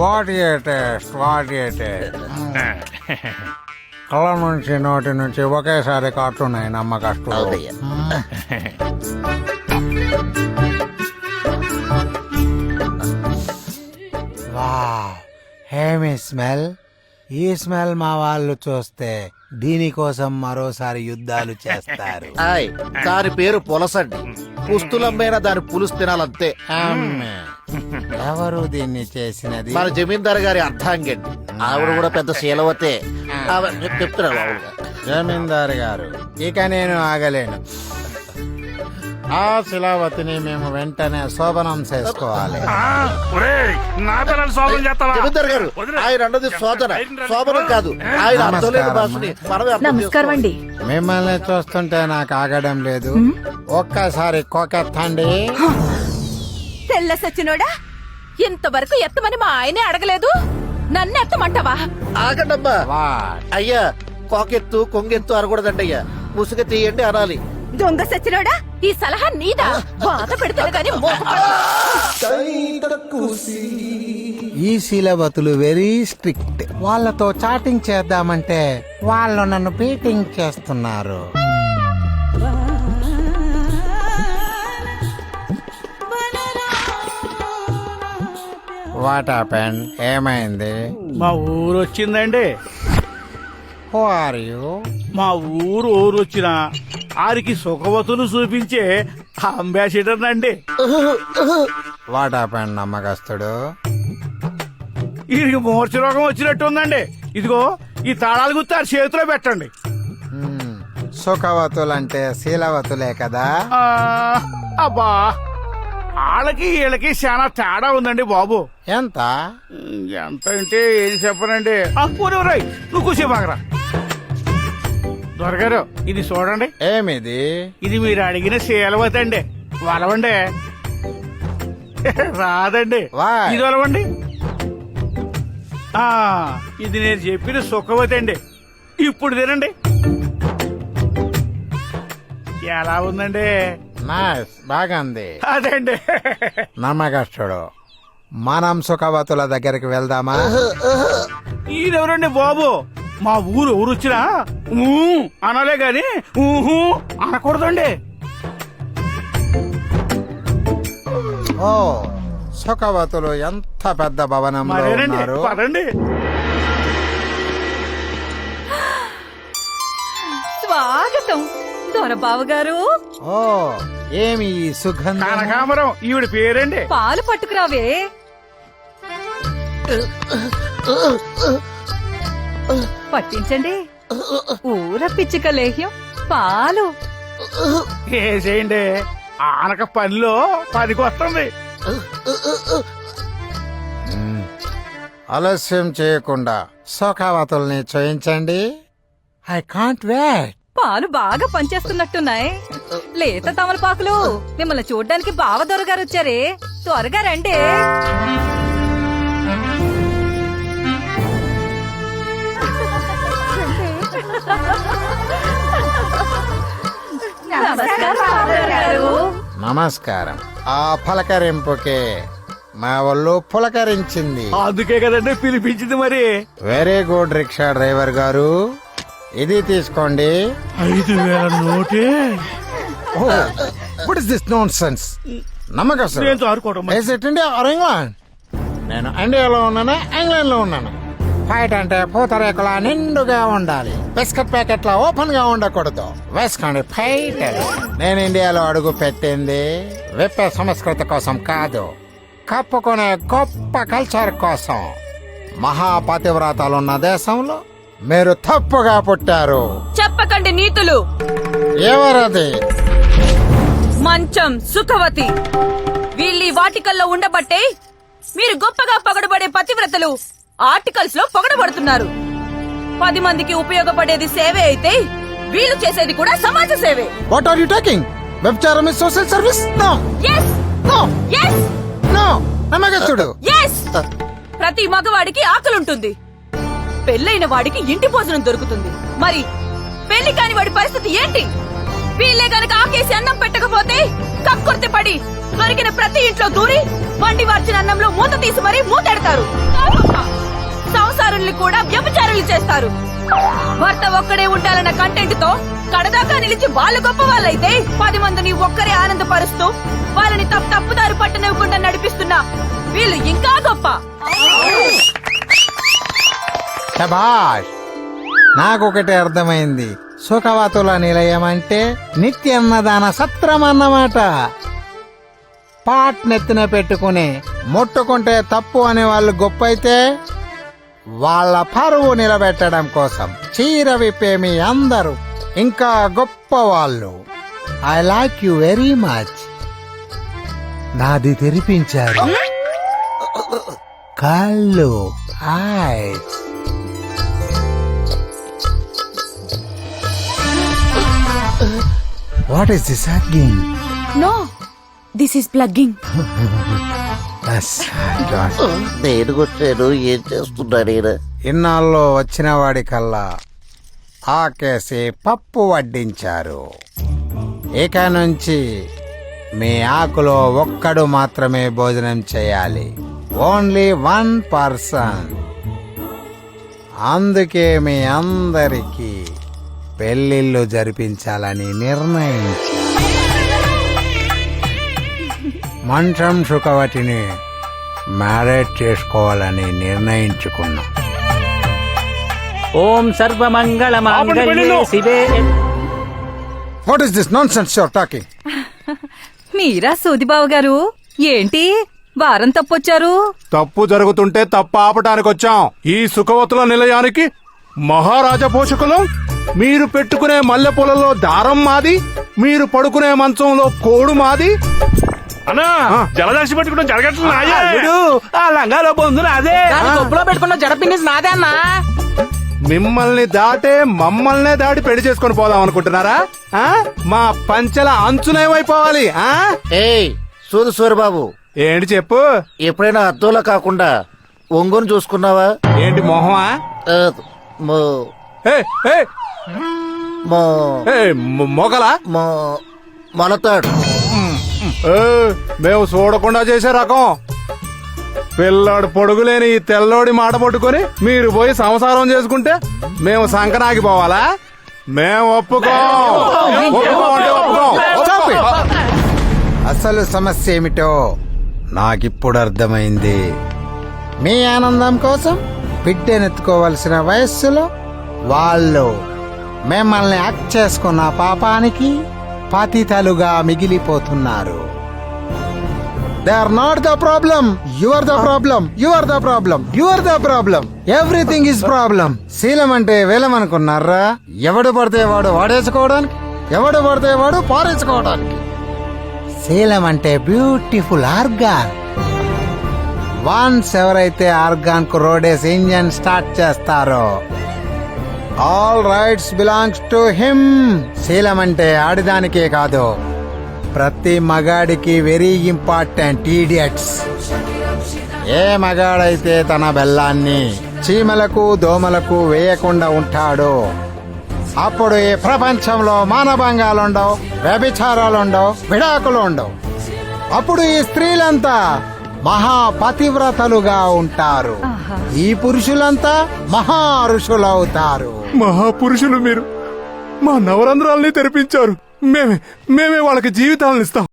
What taste what taste కళ్ళ నుంచి నోటి నుంచి ఒకేసారి కాటున్నాయి నమ్మకష్టం అవునయ్యా. వావ్. హేమి స్మెల్? ఈ స్మెల్ మా వాళ్ళు చూస్తే దీనికోసం మరోసారి యుద్ధాలు చేస్తారు. ఆయ్ దాని పేరు పులసండి. పుస్తులమ్మైనా దాని పులుసు తినాలంతే. ఎవరు దీన్ని చేసినది? మన జమీందార్ గారి అర్థాంగండి ఆవిడ కూడా పెద్ద శీలవతే. ఆవిడ చెప్- చెప్తున్నాను ఆవిడగా జమీందారు గారు ఇక నేను ఆగలేను. ఆ శిలావతిని మేము వెంటనే శోభనం చేసుకోవాలి. నా పిల్లలు సోదం చేస్తావా? జమీందార్ గారు ఆయన అన్నది శోధన. శోభనం కాదు. ఆయన అర్థం లేని భాషని మనమే అర్థం నమస్కారం అండి. మిమ్మల్ని చూస్తుంటే నాకు ఆగడం లేదు. ఒక్కసారి కోకెత్తండి. తెల్ల సచ్చినోడా? ఇంతవరకు ఎత్తమని మా ఆయనే అడగలేదు. నన్ను ఎత్తమంటావా ఆగండమ్మా అయ్యా కోకెత్తు కొంగెత్తు అనకూడదండి అయ్యా ముసుగు తీయండి అనాలి. దొంగ సచ్చినోడా? ఈ సలహా నీదా? బాధ పెడతాను గాని ఈ శీలవతులు వెరీ స్ట్రిక్ట్ వాళ్ళతో చాటింగ్ చేద్దామంటే వాళ్ళు నన్ను బీటింగ్ చేస్తున్నారు. వాట్ హ్యాపెన్ ఏమైంది? మా ఊరు వచ్చిందండి. హూ ఆర్ యూ మా ఊరు ఊరు వచ్చిన ఆరికి సుఖవతులు చూపించే అంబాసిడర్ అండి వాట్ హ్యాపెన్ నమ్మకస్తుడు? వీరికి మూర్ఛ రోగం వచ్చినట్టు ఉందండి. ఇదిగో ఈ తాళాలు గుర్తు ఆ చేతిలో పెట్టండి. హ్మ్, సుఖవతులంటే శీలవతులే కదా? అబ్బా. వాళ్ళకి వీళ్ళకి చాలా తేడా ఉందండి బాబు. ఎంత? ఎంత అంటే ఏం చెప్పనండి? ఊరే, నువ్వు కూసేపాకరా దొరగారు ఇది చూడండి. ఏమిది? ఇది మీరు అడిగిన శీలవతి అండి వలవండి. రాదండి? ఇది వలవండి. ఆ, ఇది నేను చెప్పిన సుఖవతి అండి ఇప్పుడు తినండి. ఎలా ఉందండి? నైస్ బాగుంది. అదండి. నమ్మకస్తుడు. మనం సుఖవతుల దగ్గరికి వెళ్దామా? ఈయనెవరండి బాబు? మా ఊరు ఊరు వచ్చినా ఊ అనాలే గాని ఊహు అనకూడదండి. ఓ సుఖవతులు ఎంత పెద్ద భవనంలో మరేనండి ఉన్నారు? పదండి. స్వాగతం దొరబాబు గారు ఓ ఏమి ఈ సుగంధం? కనకాంబరం ఈవిడ పేరండి. పాలు పట్టుకురావే. పట్టించండి. ఊర పిచ్చిక లేహ్యం పాలు. వేసేయండి ఆనక పనిలో పనికి వస్తుంది. ఆలస్యం చేయకుండా సుఖవతుల్ని చేయించండి. ఐ కాంట్ వెయిట్ పాలు బాగా పనిచేస్తున్నట్టున్నాయి. లేత తమలపాకులు. మిమ్మల్ని చూడ్డానికి బావ దొరగారు వచ్చారే. త్వరగా రండి. గారు. నమస్కారం. ఆ పలకరింపుకే మా వాళ్ళు పులకరించింది. అందుకే కదండి పిలిపించింది మరి. వెరీ గుడ్ రిక్షా డ్రైవర్ గారు. ఇది తీసుకోండి. ఐదు వేల నోటే. What is this nonsense నమ్మకం నేను మరి. ఇట్ ఇండియా ఆర్ ఇంగ్లాండ్ నేను ఇండియాలో ఉన్నాను? ఇంగ్లాండ్లో ఉన్నాను? ఫైట్ అంటే పూతరేకులా నిండుగా ఉండాలి. బిస్కెట్ ప్యాకెట్లా ఓపెన్గా ఉండకూడదు. వేసుకోండి ఫైట్ నేను ఇండియాలో అడుగు పెట్టింది. విప్పే సంస్కృతి కోసం కాదు. కప్పుకునే గొప్ప కల్చర్ కోసం. మహాపతివ్రతాలున్న దేశంలో మీరు తప్పుగా పుట్టారు. చెప్పకండి నీతులు. ఎవరది? మంచం సుఖవతి. వీళ్ళీ వాటికల్లో ఉండబట్టే మీరు గొప్పగా పొగడబడే పతివ్రతలు ఆర్టికల్స్లో పొగడబడుతున్నారు. పది మందికి ఉపయోగపడేది సేవే అయితే వీళ్ళు చేసేది కూడా సమాజ సేవే. వాట్ ఆర్ యు టాకింగ్ వ్యభిచారం is social service no yes no yes no నమ్మకస్తుడు ఎస్ ప్రతి మగవాడికి ఆకలుంటుంది. పెళ్ళైన వాడికి ఇంటి భోజనం దొరుకుతుంది. మరి పెళ్ళి కాని వాడి పరిస్థితి ఏంటి? వీళ్ళే గనక ఆకేసి అన్నం పెట్టకపోతే కక్కుర్తి పడి దొరికిన ప్రతి ఇంట్లో దూరి వండి వార్చిన అన్నంలో మూత తీసి మరీ మూతెడతారు. సంసారుల్ని కూడా వ్యభిచారులు చేస్తారు. భర్త ఒక్కడే ఉండాలన్న కంటెంట్తో కడదాకా నిలిచి వాళ్ళు గొప్ప వాళ్ళైతే పది మందిని ఒక్కరే ఆనందపరుస్తూ వాళ్ళని తప్పు తప్పుదారు పట్టనివ్వకుండా నడిపిస్తున్నా వీళ్ళు ఇంకా గొప్ప. నాకు నాకొకటి అర్థమైంది. సుఖవతుల నిలయం అంటే నిత్యన్నదాన సత్రం అన్నమాట పాట్ నెత్తిన పెట్టుకుని ముట్టుకుంటే తప్పు అనే వాళ్ళు గొప్ప అయితే వాళ్ళ పరువు నిలబెట్టడం కోసం చీర విప్పే మీ అందరూ ఇంకా గొప్ప వాళ్ళు. I like you very much నాది తెరిపించారు. కళ్ళు eyes what is this again no this is plugging దేనికొచ్చాను ఏం చేస్తున్నాడు ఈయన ఇన్నాళ్ళు వచ్చిన వాడికల్లా ఆకేసి పప్పు వడ్డించారు. ఇక నుంచి మీ ఆకులో ఒక్కడు మాత్రమే భోజనం చేయాలి. ఓన్లీ వన్ పర్సన్ అందుకే మీ అందరికీ పెళ్ళిళ్ళు జరిపించాలని నిర్ణయించారు మంచం సుఖవతిని మ్యారేజ్ చేసుకోవాలని నిర్ణయించుకున్నాం. ఓం సర్వమంగళ ఆపండి, మాంగళ్యే పెళ్ళిళ్ళు. శివే. What is this nonsense your talking మీరా సూదిబాబు గారు ఏంటి? వారం తప్పొచ్చారు? తప్పు జరుగుతుంటే తప్పు ఆపటానికి వచ్చాం ఈ సుఖవతుల నిలయానికి మహారాజా పోషకులు మీరు పెట్టుకునే మల్లె పొలంలో దారం మాది మీరు పడుకునే మంచంలో కోడు మాది. అన్నా జలదాసి పట్టుకోవడం జరగట్లేదు ఆ లంగాలో పొందున అదే గొప్పలో పెట్టుకున్న జడపిన్ని నాదే అన్నా. మిమ్మల్ని దాటే మమ్మల్నే దాటి పెళ్ళి చేసుకొని పోదాం అనుకుంటున్నారా? ఆ? మా పంచెల అంచునేమైపోవాలి ఆ? ఏయ్ సూది సూరిబాబు. ఏంటి చెప్పు? ఎప్పుడైనా అద్దంలో కాకుండా ఒంగోని చూసుకున్నావా? ఏంటి మొహమా? మో మొగలా మో మొలతాడు ఏ, మేము చూడకుండా చేసే రకం. పిల్లాడు పొడుగులేని ఈ తెల్లోడి మాట పట్టుకొని మీరు పోయి సంసారం చేసుకుంటే మేము సంకనాకి పోవాలా? మేము ఒప్పుకోం. అసలు సమస్య ఏమిటో నాకిప్పుడు అర్థమైంది. మీ ఆనందం కోసం బిడ్డనెత్తుకోవలసిన వయస్సులో వాళ్ళు మిమ్మల్ని యాక్ట్ చేసుకున్న పాపానికి పతితలుగా మిగిలిపోతున్నారు. They are not the problem you are the problem you are the problem you are the problem everything is problem శీలం అంటే వేలం అనుకున్నారా? ఎవడు పడితే వాడు వాడేసుకోవడానికి ఎవడు పడితే వాడు పారేసుకోవడానికి. శీలం అంటే బ్యూటిఫుల్ ఆర్గాన్ వన్స్ ఎవరైతే ఆర్గాన్కు రోడేసి ఇంజన్ స్టార్ట్ చేస్తారో all rights belongs to him శీలం అంటే ఆడిదానికే కాదు. ప్రతి మగాడికి వెరీ ఇంపార్టెంట్ ఈడియట్స్ ఏ మగాడైతే తన బెల్లాన్ని చీమలకు దోమలకు వేయకుండా ఉంటాడో అప్పుడు ఈ ప్రపంచంలో మానభంగాలుండవు వ్యభిచారాలుండవు విడాకులు ఉండవు అప్పుడు ఈ స్త్రీలంతా మహాపతివ్రతలుగా ఉంటారు. ఈ పురుషులంతా మహా ఋషులవుతారు మహాపురుషులు మీరు. మా నవరంధ్రాల్ని తెరిపించారు. మేమే మేమే వాళ్ళకి జీవితాలను ఇస్తాం.